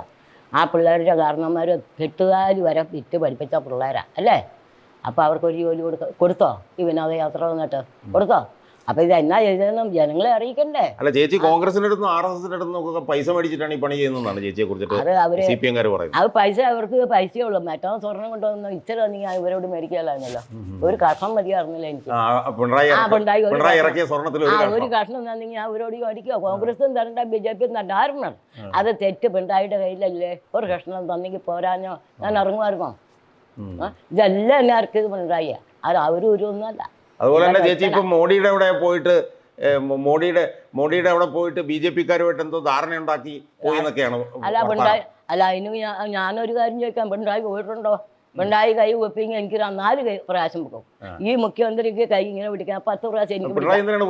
ആ പിള്ളേരുടെ കാരണന്മാർ കെട്ടുകാലി വരെ വിറ്റ് പഠിപ്പിച്ച പിള്ളേരാണ് അല്ലേ? അപ്പോൾ അവർക്കൊരു ജോലി കൊടുക്ക കൊടുത്തോ? ഈ വിനോദയാത്ര വന്നിട്ട് കൊടുത്തോ? അപ്പോൾ ഇത് എന്നാ ചെയ്തതെന്നും ജനങ്ങളെ അറിയിക്കണ്ടേ? അല്ല ചേച്ചി കോൺഗ്രസിന്റെ അടുത്തും ആർ എസ് എസിന്റെ അടുത്തും പൈസ മേടിച്ചിട്ടാണ് ഈ പണി ചെയ്യുന്നതാണ് ചേച്ചിയെ കുറിച്ചിട്ട് സി പി എംകാർ പറയുന്നത്. അത് പൈസ അവർക്ക് പൈസ ഉള്ളൂ മറ്റോ സ്വർണം കൊണ്ടുവന്ന ഇച്ചിരി നീ ഇവരോട് മേടിക്കാനല്ലോ ഒരു കഷ്ണം മതിയായിരുന്നില്ല എനിക്ക്? ഒരു കഷ്ണം- തന്നെങ്കിൽ അവരോട് മേടിക്കുക കോൺഗ്രസും തരണ്ട ബി ജെ പിയും തരണ്ട ആരും വേണം. അത് തെറ്റ് പിണറായിയുടെ കയ്യിലല്ലേ? ഒരു കഷ്ണം തന്നെങ്കിൽ പോരാഞ്ഞോ? ഞാൻ ഇറങ്ങുമായിരുന്നോ? ഇതെല്ലാം എന്നെ ഇറക്കിയത് പിണറായിയാ. അത് അവരും ഒരു ഒന്നുമല്ല അതുപോലെ തന്നെ ചേച്ചി ഇപ്പം മോഡിയുടെ അവിടെ പോയിട്ട് മോഡിയുടെ മോഡിയുടെ അവിടെ പോയിട്ട് ബി ജെ പിക്കാരുമായിട്ട് എന്തോ ധാരണയുണ്ടാക്കി പോയി എന്നൊക്കെയാണ് അല്ല. പിണറായി അല്ല അതിന് ഞാനൊരു കാര്യം ചോദിക്കാം. പിണറായി പോയിട്ടുണ്ടോ? പിണറായി കൈ വെപ്പിങ്ങി എനിക്ക് നാല് കൈ പ്രാവശ്യം വെക്കും. ഈ മുഖ്യമന്ത്രിക്ക് കൈ ഇങ്ങനെ പിടിക്കാൻ പത്ത് പ്രാവശ്യം എനിക്ക്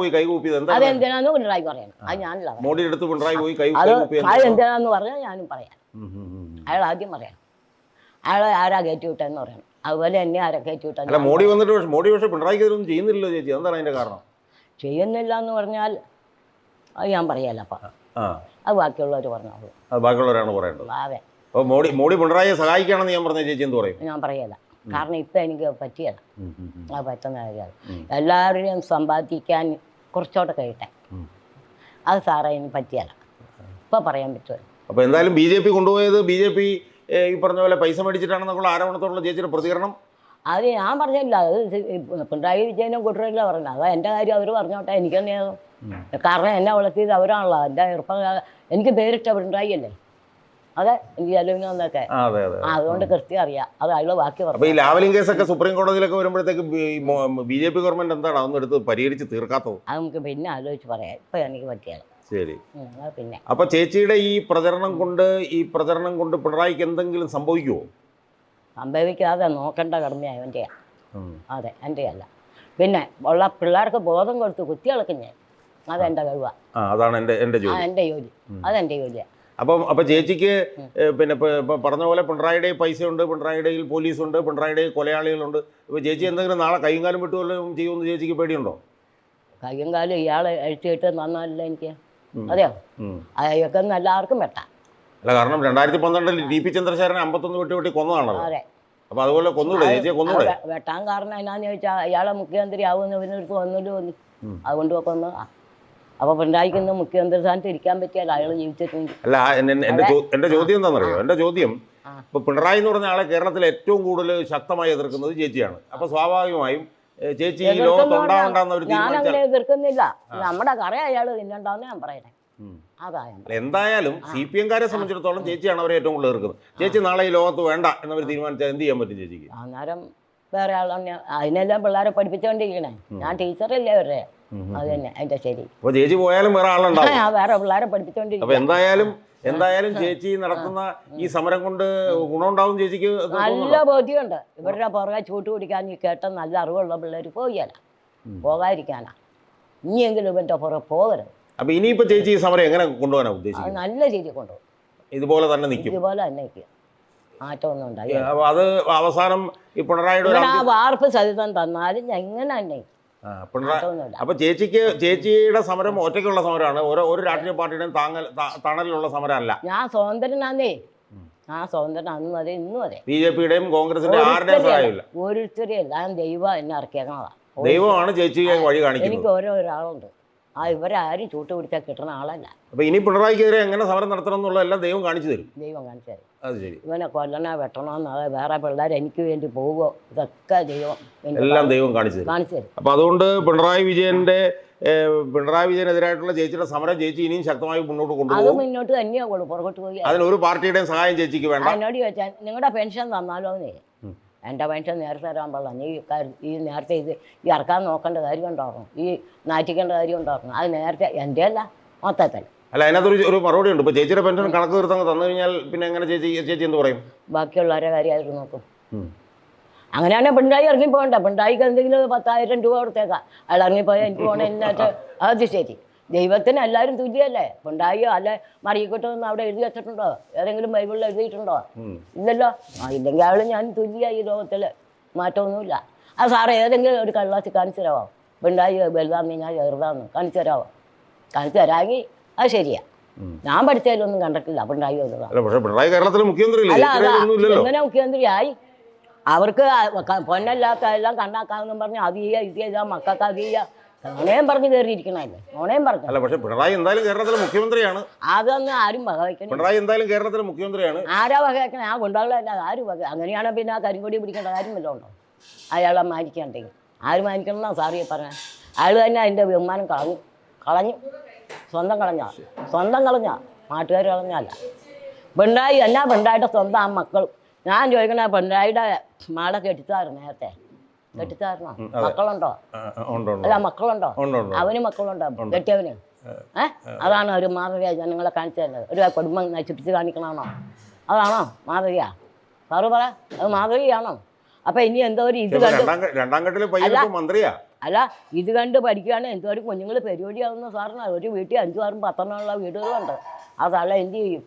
പോയി എന്താ അതെന്തിനാന്ന് പിണറായി? പറയണം. അത് ഞാനില്ല പറയാം. മോഡിയുടെ അടുത്ത് പിണറായി പോയി കൈ അത് എന്തിനാന്ന് പറഞ്ഞാൽ ഞാനും പറയാം. അയാൾ ആദ്യം പറയാം അയാൾ ആരാ കയറ്റി വിട്ടെന്ന് പറയണം. അതുപോലെ തന്നെ ആരാ കയറ്റി മോഡി വന്നിട്ട് മോഡി പക്ഷേ പിണറായിക്ക് ഒന്നും ചെയ്യുന്നില്ലല്ലോ ചേച്ചി. എന്താണ് അതിന്റെ കാരണം? ചെയ്യുന്നില്ല എന്ന് പറഞ്ഞാൽ അത് ഞാൻ പറയാലോ അപ്പം. അത് ബാക്കിയുള്ളവർ പറഞ്ഞോളൂ. അത് ബാക്കിയുള്ളവരാണ് പറയേണ്ടത്. അതെ. അപ്പോൾ മോഡി മോഡി പിണറായിയെ സഹായിക്കുകയാണെന്ന് ഞാൻ പറഞ്ഞ ചേച്ചി എന്ത് പറയും? ഞാൻ പറയല കാരണം ഇപ്പം എനിക്ക് പറ്റിയല്ല. അത് പറ്റുന്ന കാര്യമാണ്. ഉം. എല്ലാവരുടെയും സമ്പാദിക്കാൻ കുറച്ചോട്ട് കഴിയട്ടെ. അത് സാറേ എനിക്ക് പറ്റിയല്ല ഇപ്പം പറയാൻ പറ്റുമല്ലോ. അപ്പോൾ എന്തായാലും ബി ജെ പി കൊണ്ടുപോയത് ബി ജെ പി ഈ പറഞ്ഞ പോലെ പൈസ മേടിച്ചിട്ടാണെന്നുള്ള ആരോപണത്തോടുള്ള ചേച്ചിയുടെ പ്രതികരണം? അത് ഞാൻ പറഞ്ഞില്ല. അത് പിണറായി വിജയനും കൂട്ടറില്ല പറഞ്ഞത്. അതാ എന്റെ കാര്യം അവർ പറഞ്ഞോട്ടെ. എനിക്ക് തന്നെയാണ് കാരണം എന്നെ വളർത്തിയത് അവരാണല്ലോ. എന്റെ ചെറുപ്പം എനിക്ക് പേരിട്ട പിണറായി അല്ലേ? അതെ എനിക്ക് അതെ അതുകൊണ്ട് കൃത്യം അറിയാം. അത് അയാൾ ബാക്കി പറഞ്ഞു ഈ ലാവലിംഗ് കേസൊക്കെ സുപ്രീം കോടതിയിലൊക്കെ വരുമ്പോഴത്തേക്ക് ബി ജെ പി ഗവൺമെന്റ് എന്താണ്? അതൊന്നും എടുത്ത് പരിഹരിച്ച് തീർക്കാത്തത്? അത് നമുക്ക് പിന്നെ ആലോചിച്ച് പറയാം. ഇപ്പം എനിക്ക് പറ്റിയത് ശരി. പിന്നെ. അപ്പൊ ചേച്ചിയുടെ ഈ പ്രചരണം കൊണ്ട് ഈ പ്രചരണം കൊണ്ട് പിണറായിക്ക് എന്തെങ്കിലും സംഭവിക്കുമോ സംഭവിക്കാതെ നോക്കേണ്ട കടമയാണ് എന്റെ അതെ എന്റെ അല്ല പിന്നെ ഉള്ള പിള്ളേർക്ക് ബോധം കൊടുത്ത് കുത്തികളക്കും ഞാൻ അതെന്റെ കഴിവാണ് അതാണ് എന്റെ എന്റെ ജോലി. എന്റെ ജോലി. അതെന്റെ ജോലിയാണ് അപ്പം അപ്പം ചേച്ചിക്ക് പിന്നെ ഇപ്പൊ- ഇപ്പൊ പറഞ്ഞ പോലെ പിണറായിയുടെ പൈസയുണ്ട് പിണറായിയുടെ പോലീസുണ്ട് പിണറായിയുടെ കൊലയാളികളുണ്ട്. ഇപ്പോൾ ചേച്ചി എന്തെങ്കിലും നാളെ കൈയും കാലം വിട്ടു വല്ലതും ചെയ്യുമെന്ന് ചേച്ചിക്ക് പേടിയുണ്ടോ? കയ്യും കാലം ഇയാളെ അഴിച്ചിട്ട് നന്നല്ല എനിക്ക്? അതെയോ. അതൊക്കെ എല്ലാവർക്കും വെട്ടാം. അല്ല കാരണം രണ്ടായിരത്തി പന്ത്രണ്ടിൽ ഡി പി ചന്ദ്രശേഖരൻ അമ്പത്തൊന്ന് വെട്ടി വെട്ടി കൊന്നതാണല്ലോ. അതെ. അപ്പോൾ അതുപോലെ കൊന്നൂടെ ചേച്ചിയെ കൊന്നൂടെ? വെട്ടാൻ കാരണം എന്നാന്ന് ചോദിച്ചാൽ അയാളെ മുഖ്യമന്ത്രി ആവുമെന്ന് വന്നല്ലോ തോന്നി വന്നു അതുകൊണ്ട് കൊന്നു അപ്പൊ പിണറായിക്ക് ഇന്ന് മുഖ്യമന്ത്രി സ്ഥാനത്ത് ഇരിക്കാൻ പറ്റിയാൽ അയാൾ ജീവിച്ചിട്ടുണ്ട്. അല്ല എന്റെ ചോദ്യം എന്താണെന്നറിയോ? എന്റെ ചോദ്യം ഇപ്പൊ പിണറായി എന്ന് പറഞ്ഞ ആളെ കേരളത്തിൽ ഏറ്റവും കൂടുതൽ ശക്തമായി എതിർക്കുന്നത് ചേച്ചിയാണ്. അപ്പൊ സ്വാഭാവികമായും ചേച്ചി ഈ ലോകത്ത് ഉണ്ടാവണ്ടെന്ന് ഒരു ഞാനങ്ങനെ എതിർക്കുന്നില്ല. നമ്മുടെ കറ അയാൾ തിന്നണ്ടാന്ന് ഞാൻ പറയണേ ഞാൻ എന്തായാലും സി പി എംകാരെ സംബന്ധിച്ചിടത്തോളം ചേച്ചിയാണ് അവരെ ഏറ്റവും കൂടുതൽ എതിർക്കുന്നത്. ചേച്ചി നാളെ ഈ ലോകത്ത് വേണ്ട എന്നവർ തീരുമാനിച്ചാൽ എന്ത് ചെയ്യാൻ പറ്റും ചേച്ചിക്ക്? അന്നേരം വേറെ ആൾ ഞാൻ അതിനെല്ലാം പിള്ളേരെ പഠിപ്പിച്ചുകൊണ്ടിരിക്കണേ ഞാൻ ടീച്ചറല്ലേ അവരുടെ അത് തന്നെ. അതിന്റെ ശരി. ചേച്ചി പോയാലും വേറെ ആളുണ്ടാവും. വേറെ പിള്ളേരെ പഠിപ്പിച്ചോണ്ടിരിക്കും എന്തായാലും എന്തായാലും ചേച്ചി നടത്തുന്ന ഈ സമരം കൊണ്ട് ഗുണമുണ്ടാവും ചേച്ചിക്ക്? നല്ല ബോധ്യമുണ്ട്. ഇവരുടെ പുറകെ ചൂട്ട് പിടിക്കാൻ ഈ കേട്ട നല്ല അറിവുള്ള പിള്ളേർ പോയാല പോകാതിരിക്കാനാ. ഇനിയെങ്കിലും ഇവന്റെ പുറകെ പോകരുത്. അപ്പൊ ഇനിയിപ്പോ ചേച്ചി ഈ സമരം എങ്ങനെ കൊണ്ടുപോകാനാ ഉദ്ദേശിക്കുന്നത്? നല്ല രീതിയിൽ കൊണ്ടുപോകും. ഇതുപോലെ തന്നെ നിൽക്കും. ഇതുപോലെ തന്നെ മാറ്റമൊന്നും ഉണ്ടായി അത് അവസാനം ഈ പിണറായിയുടെ വാർപ്പ് സഹിതം തന്നാലും ഞാൻ ഇങ്ങനെ തന്നെ അപ്പൊ ചേച്ചിക്ക് ചേച്ചിയുടെ സമരം ഒറ്റയ്ക്കുള്ള സമരമാണ്. ഓരോ ഒരു രാഷ്ട്രീയ പാർട്ടിയുടെയും താങ്ങൽ തണലിലുള്ള സമരമല്ല. ഞാൻ സ്വതന്ത്രനാന്നേ. ആ സ്വതന്ത്രൻ അന്നും അതെ ഇന്നും അതെ. ബി ജെ പിയുടെയും കോൺഗ്രസിന്റെ ആരുടെയും സഹായമില്ല. ഒരു ദൈവം എന്നെ ഇറക്കിയേക്കണതാ. ദൈവമാണ് ചേച്ചിയെ വഴി കാണിക്കുന്നത്. എനിക്ക് ഓരോ ഒരാളുണ്ട്. ആ ഇവരാരും ചൂട്ട് പിടിച്ചാൽ കിട്ടുന്ന ആളല്ല. അപ്പൊ ഇനി പിണറായിക്കെതിരെ എങ്ങനെ സമരം നടത്തണം എന്നുള്ള എല്ലാം ദൈവം കാണിച്ചു തരും. ദൈവം കാണിച്ചു തരും. അത് ശരി. ഇവനെ കൊല്ലണോ വെട്ടണോന്നോ അത് വേറെ പിള്ളേർ എനിക്ക് വേണ്ടി പോവുമോ ഇതൊക്കെ ദൈവം എനിക്ക് എല്ലാം ദൈവം കാണിച്ചു തരും. കാണിച്ചു തരും. അപ്പൊ അതുകൊണ്ട് പിണറായി വിജയന്റെ ഏഹ്, പിണറായി വിജയനെതിരായിട്ടുള്ള ചേച്ചിയുടെ സമരം ചേച്ചി ഇനിയും ശക്തമായി മുന്നോട്ട് അത് കൊണ്ടുപോകും മുന്നോട്ട് തന്നെയാവുള്ളൂ പുറകോട്ട് പോയി അതിന് ഒരു പാർട്ടിയുടെയും സഹായം ചേച്ചിക്ക് വേണ്ട. എന്നോട് ചോദിച്ചാൽ നിങ്ങളുടെ പെൻഷൻ തന്നാലോ എന്നേ ഉം. എന്റെ മനുഷ്യൻ നേരത്തെ തരാൻ പാടില്ല. നീ ഈ നേരത്തെ ഇത് ഈ ഇറക്കാൻ നോക്കേണ്ട കാര്യം ഉണ്ടാക്കണം ഈ നാറ്റിക്കേണ്ട കാര്യം ഉണ്ടാക്കണം അത് നേരത്തെ എന്റെ അല്ല മൊത്തത്തിൽ. അല്ല അതിനകത്തൊരു ഒരു മറുപടി ഉണ്ട്. ഇപ്പൊ ചേച്ചിയുടെ പെൻഷൻ കണക്ക് തീർത്തങ്ങ് തന്നു കഴിഞ്ഞാൽ പിന്നെ എങ്ങനെ ചേച്ചി ചേച്ചി എന്ത് പറയും? ബാക്കിയുള്ളവരെ കാര്യമായിട്ട് നോക്കും. അങ്ങനെയാണെങ്കിൽ പിണറായി ഇറങ്ങിപ്പോകണ്ട പിണറായിക്ക് എന്തെങ്കിലും പത്തായിരം രൂപ കൊടുത്തേക്കാം. അയാൾ ഇറങ്ങിപ്പോയാൽ എനിക്ക് പോകണ എന്നിട്ട് അത് ശരി. ദൈവത്തിന് എല്ലാവരും തുല്യല്ലേ ഉണ്ടായോ അല്ലെ? മറിയിക്കോട്ടെന്ന് അവിടെ എഴുതി വെച്ചിട്ടുണ്ടോ? ഏതെങ്കിലും ബൈബിളിൽ എഴുതിയിട്ടുണ്ടോ? ഇല്ലല്ലോ? ആ ഇല്ലെങ്കിൽ അയാൾ ഞാൻ തുല്യ ഈ ലോകത്തിൽ മാറ്റമൊന്നുമില്ല. ആ സാറേ ഏതെങ്കിലും ഒരു കള്ളാച്ചി കാണിച്ചു തരാമോ പിണറായി വലുതാന്ന് ഞാൻ ചെറുതാന്ന് കാണിച്ചു തരാമോ കാണിച്ചു തരാമെങ്കിൽ അത് ശരിയാ. ഞാൻ പഠിച്ചതിലൊന്നും കണ്ടിട്ടില്ല. പിണറായി പിണറായി കേരളത്തിലെ മുഖ്യമന്ത്രി എങ്ങനെ മുഖ്യമന്ത്രിയായി? അവർക്ക് പൊന്നല്ലാത്ത എല്ലാം കണ്ടാക്കാന്നും പറഞ്ഞു അത് ചെയ്യുക ഇത് ചെയ്താൽ മക്കൾക്ക് അത് ചെയ്യുക. നോണയം പറഞ്ഞ് കയറിയിരിക്കണല്ലേ നോണയം പറഞ്ഞു. അല്ല പക്ഷെ പിണറായി എന്തായാലും കേരളത്തിലെ മുഖ്യമന്ത്രിയാണ്. അതൊന്നും ആരും വകവയ്ക്കണം പിണറായി എന്തായാലും കേരളത്തിലെ മുഖ്യമന്ത്രിയാണ്. ആരാ വകവയ്ക്കണം ആ കൊണ്ടാളല്ല ആരും വക അങ്ങനെയാണെങ്കിൽ പിന്നെ ആ കരിങ്കൊടി പിടിക്കേണ്ട കാര്യം വല്ലതും ഉണ്ടോ? അയാളെ മാനിക്കണ്ടെങ്കിൽ. ആര് മാനിക്കണം എന്നാ സാറിയെ പറഞ്ഞ? അയാൾ തന്നെ അതിന്റെ ബഹുമാനം കളഞ്ഞു. കളഞ്ഞു. സ്വന്തം കളഞ്ഞ. സ്വന്തം കളഞ്ഞ. നാട്ടുകാർ കളഞ്ഞല്ല പിണറായി എന്നാ പിണറായിയുടെ സ്വന്തം ആ മക്കൾ ഞാൻ ചോദിക്കണ പിണറായിയുടെ മാട കെട്ടിത്താറ് നേരത്തെ? അതെ. മക്കളുണ്ടോ? അല്ല മക്കളുണ്ടോ? അവന് മക്കളുണ്ടോ? കെട്ടിയവന്? ഏഹ് അതാണ് ഒരു മാതൃക ജനങ്ങളെ കാണിച്ചു തരുന്നത്. ഒരു കുടുംബം നശിപ്പിച്ച് കാണിക്കണമാണോ അതാണോ മാതൃക സാറ് പറ അത് മാതൃകയാണോ അപ്പൊ ഇനി എന്തോ ഒരു ഇത് കണ്ട് രണ്ടാം ഘട്ടത്തിൽ മന്ത്രിയാ. അല്ല ഇത് കണ്ട് പഠിക്കുകയാണ്. എന്തോരം കുഞ്ഞുങ്ങൾ പരിപാടിയാവുന്ന സാറിന്. ഒരു വീട്ടിൽ അഞ്ചു ആറും പത്തെണ്ണമുള്ള വീടുകളുണ്ട്. ആ സാറെ എന്ത് ചെയ്യും?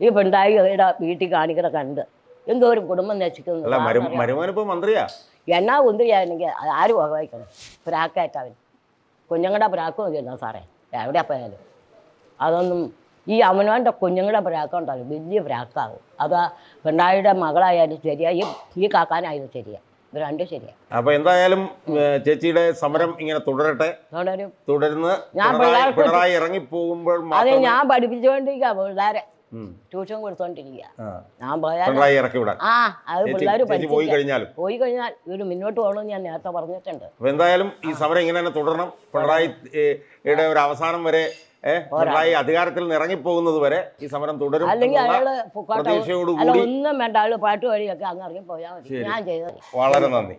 ഈ പിണ്ടായിയുടെ വീട്ടിൽ കാണിക്കണ കണ്ട്. എന്തോരം കുടുംബം നശിക്കുന്നു. മന്ത്രിയാ? എന്നാ കുന്തിരിയാണെങ്കിൽ ആര് വകവയ്ക്കണം അവൻ കുഞ്ഞുങ്ങളുടെ പ്രാക്ക് മതിയല്ലോ സാറേ? എവിടെ പോയാലും. അതൊന്നും ഈ അവനവന്റെ കുഞ്ഞുങ്ങളുടെ പ്രാക്കുണ്ടല്ലോ വലിയ പ്രാക്കാവും. അത് പിണറായിയുടെ മകളായാലും ശരിയാ ഈ കാക്കാനായാലും ശരിയാ. രണ്ടും ശരിയാ. അപ്പൊ എന്തായാലും ചേച്ചിയുടെ സമരം ഇങ്ങനെ തുടരട്ടെ. തുടരും. തുടരുന്ന ഞാൻ പിണറായി ഇറങ്ങി ഇറങ്ങിപ്പോകുമ്പോൾ അതെ ഞാൻ പഠിപ്പിച്ചുകൊണ്ടിരിക്കുക പിള്ളേരെ. ട്യൂഷൻ കൊടുത്തോണ്ടിരിക്കുക ഞാൻ പോയാൽ ഇറക്കി വിടാൻ. ആ അത് പിള്ളേർ പോയി കഴിഞ്ഞാൽ കഴിഞ്ഞാലും? പോയി കഴിഞ്ഞാൽ ഇവർ മുന്നോട്ട് പോകണമെന്ന് ഞാൻ നേരത്തെ പറഞ്ഞിട്ടുണ്ട്. അപ്പൊ എന്തായാലും ഈ സമരം ഇങ്ങനെ തന്നെ തുടരണം. പിണറായി യുടെ ഒരു അവസാനം വരെ പിണറായി അധികാരത്തിൽ നിന്ന് ഇറങ്ങിപ്പോകുന്നത് വരെ ഈ സമരം തുടരും അല്ലെങ്കിൽ അയാൾ പ്രതീക്ഷയോടുകൂടി ഒന്നും വേണ്ട അയാൾ പാട്ട് വഴിയൊക്കെ അങ്ങ് ഇറങ്ങി പോയാൽ മതി ഞാൻ ചെയ്തത് വളരെ നന്ദി.